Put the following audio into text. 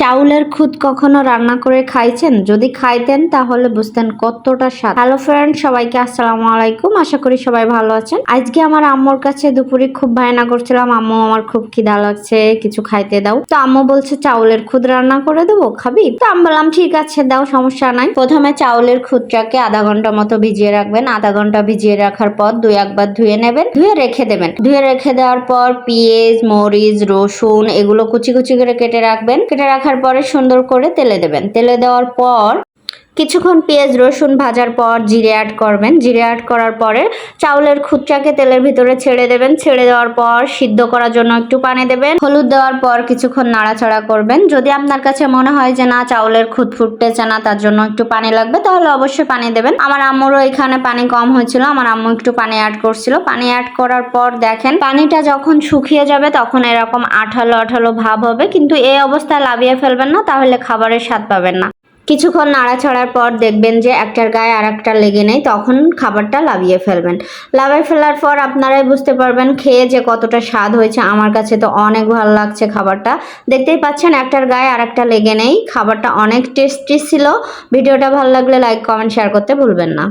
চাউলের খুদ কখনো রান্না করে খাইছেন? যদি খাইতেন, তাহলে বুঝতেন কতটা স্বাদ। হ্যালো ফ্রেন্ড সবাইকে আসসালামু আলাইকুম। আশা করি সবাই ভালো আছেন। আজকে আমার আম্মুর কাছে দুপুরে খুব বায়না করছিলাম। আম্মু, আমার খুব খিদা লাগছে, কিছু খাইতে দাও। তো আম্মু বলছে, চাউলের খুদ রান্না করে দেবো, খাবি? তো আমি বললাম, ঠিক আছে, দাও, সমস্যা নাই। প্রথমে চাউলের খুদটাকে আধা ঘণ্টা মতো ভিজিয়ে রাখবেন। আধা ঘণ্টা ভিজিয়ে রাখার পর দুই একবার ধুয়ে নেবেন, ধুয়ে রেখে দেবেন। ধুয়ে রেখে দেওয়ার পর পেঁয়াজ, মরিচ, রসুন, এগুলো কুচি কুচি করে কেটে রাখবেন। কেটে রাখার পরে সুন্দর করে তেলে দেবেন। তেলে দেওয়ার পর কিছুক্ষণ পেঁয়াজ, রসুন ভাজার পর জিরে অ্যাড করবেন। জিরে অ্যাড করার পরে চাউলের খুদটাকে তেলের ভিতরে ছেড়ে দেবেন। ছেড়ে দেওয়ার পর সিদ্ধ করার জন্য একটু পানি দেবেন। হলুদ দেওয়ার পর কিছুক্ষণ নাড়াচাড়া করবেন। যদি আপনার কাছে মনে হয় যে, না, চাউলের খুদ ফুটতেছে না, তার জন্য একটু পানি লাগবে, তাহলে অবশ্যই পানি দেবেন। আমার আম্মুরও এখানে পানি কম হয়েছিল। আমার আম্মু একটু পানি অ্যাড করছিল। পানি অ্যাড করার পর দেখেন, পানিটা যখন শুকিয়ে যাবে তখন এরকম আঠালো আঠালো ভাব হবে। কিন্তু এই অবস্থায় লাভিয়ে ফেলবেন না, তাহলে খাবারের স্বাদ পাবেন না। কিছুক্ষণ নাড়াছাড়ার পর দেখবেন যে একটার গায়ে আর একটা লেগে নেই, তখন খাবারটা লাভিয়ে ফেলবেন। লাভিয়ে ফেলার পর আপনারাই বুঝতে পারবেন খেয়ে যে কতটা স্বাদ হয়েছে। আমার কাছে তো অনেক ভালো লাগছে খাবারটা। দেখতেই পাচ্ছেন একটার গায়ে আর একটা লেগে নেই। খাবারটা অনেক টেস্টি ছিল। ভিডিওটা ভালো লাগলে লাইক কমেন্ট শেয়ার করতে ভুলবেন না।